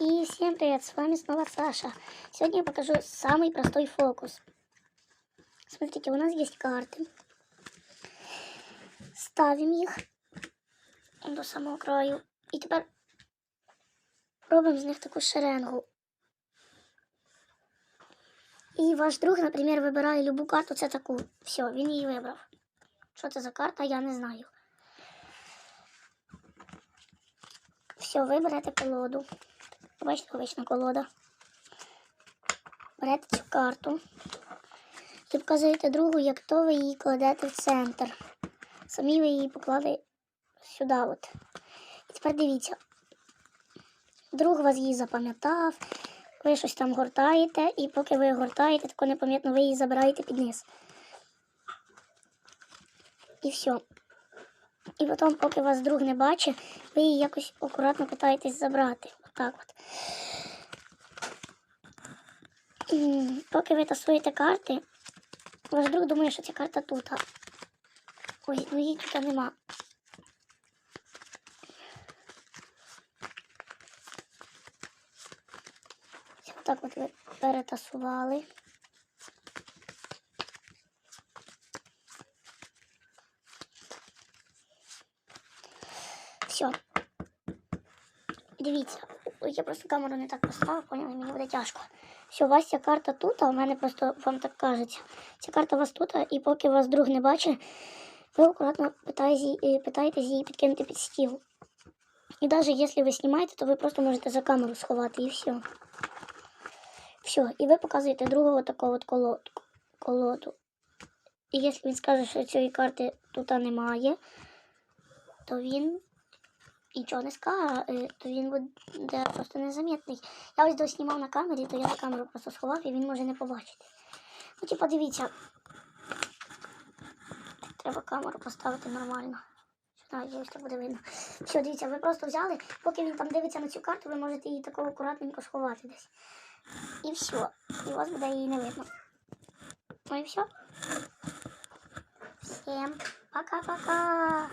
И всем привет, с вами снова Саша. Сегодня я покажу самый простой фокус. Смотрите, у нас есть карты. Ставим їх до самого краю. І тепер робимо з них таку шеренгу. І ваш друг, наприклад, вибирає любу карту, це таку. Все, він її вибрав. Що це за карта, я не знаю. Все, ви берете колоду. Бачите, обична колода. Берете цю карту і показуєте другу, як то ви її кладете в центр. Самі ви її поклали сюди. от. І тепер дивіться. Друг вас її запам'ятав, ви щось там гортаєте, і поки ви гортаєте, тако непомітно ви її забираєте під низ. І все. І потім, поки вас друг не бачить, ви її якось акуратно питаєтесь забрати. Отак от. Поки ви тасуєте карти, ваш друг думає, що ця карта тут. Ой, ну її тут нема. Так от ви перетасували. Все. Дивіться, я просто камеру не так поставила, поняли, мені буде тяжко. Все, у вас ця карта тут, а у мене просто вам так кажеться. Ця карта у вас тут, і поки вас друг не бачить, ви акуратно питаєтесь, е, її підкинути під стіл. І навіть якщо ви знімаєте, то ви просто можете за камеру сховати і все. Все, і ви показуєте другого такого от колоду. І якщо він скаже, що цієї карти тут немає, то він нічого не скаже, то він буде просто незамітний. Я ось доснімав на камері, то я за камеру просто сховав і він може не побачити. Ну, типа, дивіться. Треба камеру поставити нормально. Сюди, ось буде видно. Все, дивіться, ви просто взяли, поки він там дивиться на цю карту, ви можете її такого акуратненько сховати десь. І все. І у вас буде її не видно. Ну і все. Всем пока-пока.